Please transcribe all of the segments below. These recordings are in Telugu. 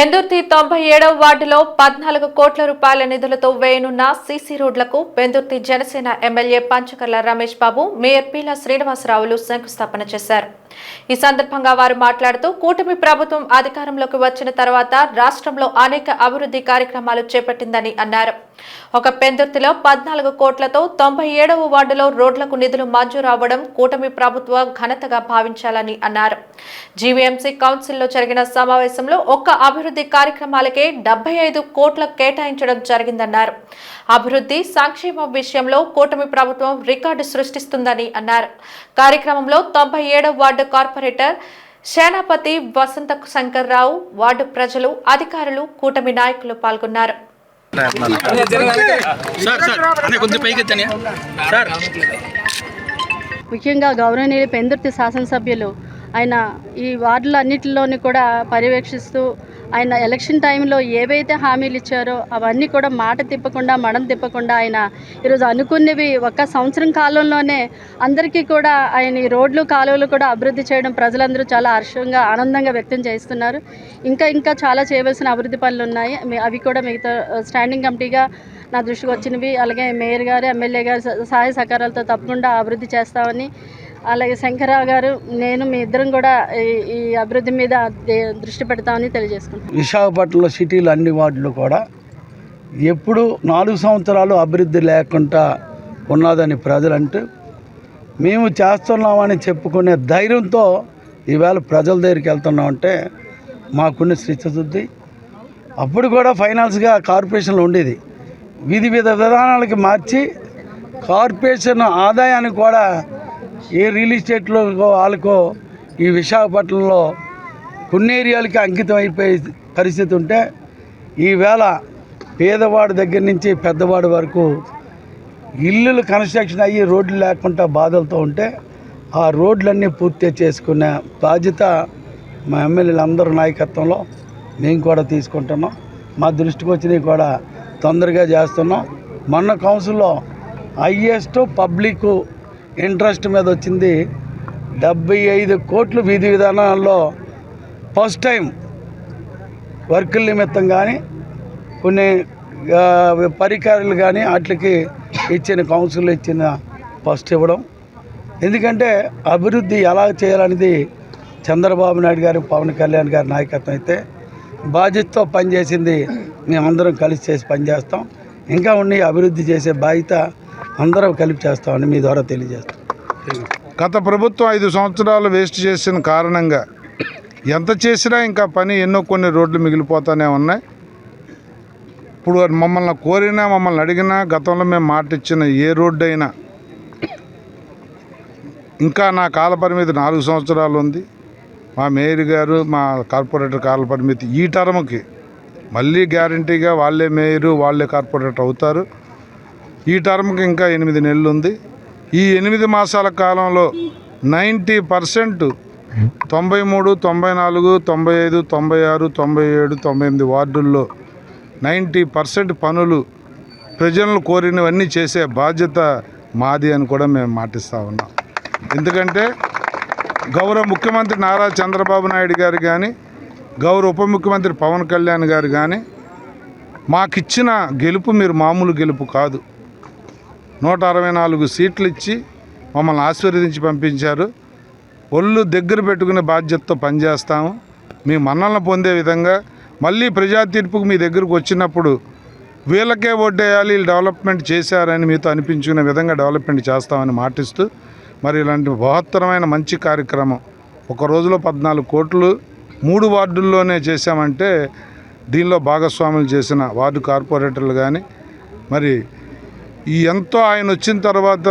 పెందుర్తి తొంభై ఏడవ వార్డులో పద్నాలుగు కోట్ల రూపాయల నిధులతో వేయనున్న సీసీ రోడ్లకు పెందుర్తి జనసేన ఎమ్మెల్యే పంచకర్ల రమేష్ బాబు మేయర్ పీల శ్రీనివాసరావులు శంకుస్థాపన చేశారు. ఈ సందర్భంగా వారు మాట్లాడుతూ కూటమి ప్రభుత్వం అధికారంలోకి వచ్చిన తర్వాత రాష్ట్రంలో అనేక అభివృద్ధి కార్యక్రమాలు చేపట్టిందని అన్నారు. ఒక పెందుర్తిలో పద్నాలుగు కోట్లతో తొంభై ఏడవ వార్డులో రోడ్లకు నిధులు మంజూరు అవ్వడం కూటమి ప్రభుత్వ ఘనతగా భావించాలని అన్నారు. జీవీఎంసీ కౌన్సిల్లో జరిగిన సమావేశంలో ఒక్క అభివృద్ధి కార్యక్రమాలకే డెబ్బై ఐదు కోట్ల కేటాయించడం జరిగిందన్నారు. అభివృద్ధి సంక్షేమం విషయంలో కూటమి ప్రభుత్వం రికార్డు సృష్టిస్తుందని అన్నారు. కార్యక్రమంలో తొంభై ఏడవ ward corporator Senapathi Vasantha Shankar Rao ward ప్రజలు అధికారులు కూటమి నాయకులు పాల్గొన్నారు. సార్ సార్ అనే కొంచెం పైకి ఎత్తనే సార్. ముఖ్యంగా గౌరవనీయులు పెందుర్తి శాసనసభ్యులు ఆయన ఈ వార్డులు అన్నిటిలోని కూడా పర్యవేక్షిస్తూ ఆయన ఎలక్షన్ టైంలో ఏవైతే హామీలు ఇచ్చారో అవన్నీ కూడా మాట తిప్పకుండా మడం తిప్పకుండా ఆయన ఈరోజు అనుకున్నవి ఒక్క సంవత్సరం కాలంలోనే అందరికీ కూడా ఆయన ఈ రోడ్లు కాలువలు కూడా అభివృద్ధి చేయడం ప్రజలందరూ చాలా హర్షంగా ఆనందంగా వ్యక్తం చేస్తున్నారు. ఇంకా ఇంకా చాలా చేయవలసిన అభివృద్ధి పనులు ఉన్నాయి. అవి కూడా మిగతా స్టాండింగ్ కమిటీగా నా దృష్టికి వచ్చినవి. అలాగే మేయర్ గారు ఎమ్మెల్యే గారు స- సహాయ సహకారాలతో తప్పకుండా అభివృద్ధి చేస్తామని అలాగే శంకరరావు గారు నేను మీ ఇద్దరం కూడా ఈ- ఈ అభివృద్ధి మీద దృష్టి పెడతామని తెలియజేసుకుంటున్నాను విశాఖపట్నంలో సిటీలు అన్ని వార్డులు కూడా ఎప్పుడు నాలుగు సంవత్సరాలు అభివృద్ధి లేకుండా ఉన్నదని ప్రజలంటూ మేము చేస్తున్నామని చెప్పుకునే ధైర్యంతో ఈవేళ ప్రజల దగ్గరికి వెళ్తున్నామంటే మాకున్న శ్రీశుద్ధి అప్పుడు కూడా ఫైనాన్స్గా కార్పొరేషన్లో ఉండేది. విధి విధ విధానాలకి మార్చి కార్పొరేషన్ ఆదాయాన్ని కూడా ఏ రియల్ ఎస్టేట్లో వాళ్ళకో ఈ విశాఖపట్నంలో కొన్ని ఏరియాలకి అంకితం అయిపోయే పరిస్థితి ఉంటే ఈవేళ పేదవాడి దగ్గర నుంచి పెద్దవాడి వరకు ఇల్లులు కన్స్ట్రక్షన్ అయ్యి రోడ్లు లేకుండా బాధలతో ఉంటే ఆ రోడ్లన్నీ పూర్తి చేసుకునే బాధ్యత మా ఎమ్మెల్యేలు అందరూ నాయకత్వంలో మేము కూడా తీసుకుంటున్నాం. మా దృష్టికి వచ్చినవి కూడా తొందరగా చేస్తున్నాం. మొన్న కౌన్సిల్లో హయ్యెస్ట్ పబ్లిక్ ఇంట్రెస్ట్ మీద వచ్చింది డెబ్బై ఐదు కోట్లు విధి విధానాల్లో ఫస్ట్ టైం వర్కుల నిమిత్తం కానీ కొన్ని పరికరాలు కానీ వాటికి ఇచ్చిన కౌన్సిల్ ఇచ్చిన ఫస్ట్ ఇవ్వడం. ఎందుకంటే అభివృద్ధి ఎలా చేయాలనేది చంద్రబాబు నాయుడు గారు పవన్ కళ్యాణ్ గారి నాయకత్వం అయితే బాధ్యతతో పనిచేసింది. మేమందరం కలిసి చేసి పనిచేస్తాం. ఇంకా ఉన్ని అభివృద్ధి చేసే బాధ్యత అందరం కలిపి చేస్తామని మీ ద్వారా తెలియజేస్తాం. గత ప్రభుత్వం ఐదు సంవత్సరాలు వేస్ట్ చేసిన కారణంగా ఎంత చేసినా ఇంకా పని ఎన్నో కొన్ని రోడ్లు మిగిలిపోతానే ఉన్నాయి. ఇప్పుడు మమ్మల్ని కోరినా మమ్మల్ని అడిగినా గతంలో మేము మాట ఇచ్చిన ఏ రోడ్డు అయినా ఇంకా నా కాల పరిమితి నాలుగు సంవత్సరాలు ఉంది. మా మేయర్ గారు మా కార్పొరేటర్ కాల పరిమితి ఈ టర్మ్కి మళ్ళీ గ్యారంటీగా వాళ్ళే మేయరు వాళ్ళే కార్పొరేటర్ అవుతారు. ఈ టర్మ్కి ఇంకా ఎనిమిది నెలలు ఉంది ఈ ఎనిమిది మాసాల కాలంలో నైంటీ పర్సెంట్ తొంభై మూడు తొంభై నాలుగు తొంభై ఐదు తొంభై ఆరు తొంభై ఏడు తొంభై ఎనిమిది వార్డుల్లో నైంటీ పర్సెంట్ పనులు ప్రజలను కోరినవన్నీ చేసే బాధ్యత మాది అని కూడా మేము మాటిస్తూ ఉన్నాం. ఎందుకంటే గౌరవ ముఖ్యమంత్రి నారా చంద్రబాబు నాయుడు గారు కానీ గౌరవ ఉప ముఖ్యమంత్రి పవన్ కళ్యాణ్ గారు కానీ మాకిచ్చిన గెలుపు మీరు మామూలు గెలుపు కాదు. నూట అరవై నాలుగు సీట్లు ఇచ్చి మమ్మల్ని ఆశీర్వదించి పంపించారు. ఒళ్ళు దగ్గర పెట్టుకునే బాధ్యతతో పనిచేస్తాము. మీ మన్నలను పొందే విధంగా మళ్ళీ ప్రజా తీర్పుకు మీ దగ్గరకు వచ్చినప్పుడు వీళ్ళకే ఓటేయాలి వీళ్ళు డెవలప్మెంట్ చేశారని మీతో అనిపించుకునే విధంగా డెవలప్మెంట్ చేస్తామని మాటిస్తూ మరి ఇలాంటి బృహత్తరమైన మంచి కార్యక్రమం ఒక రోజులో పద్నాలుగు కోట్లు మూడు వార్డుల్లోనే చేశామంటే దీనిలో భాగస్వాములు చేసిన వార్డు కార్పొరేటర్లు కానీ మరి ఈ ఎంతో ఆయన వచ్చిన తర్వాత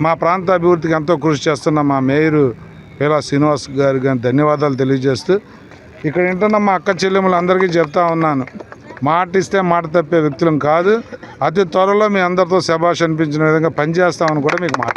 మా ప్రాంత అభివృద్ధికి ఎంతో కృషి చేస్తున్న మా మేయరు పేలా శ్రీనివాస్ గారు కానీ ధన్యవాదాలు తెలియజేస్తూ ఇక్కడ ఏంటన్నా మా అక్క చెల్లెములు అందరికీ చెప్తా ఉన్నాను. మాట ఇస్తే మాట తప్పే వ్యక్తులం కాదు. అతి త్వరలో మీ అందరితో శభాష్ అనిపించిన విధంగా పనిచేస్తామని కూడా మీకు మాట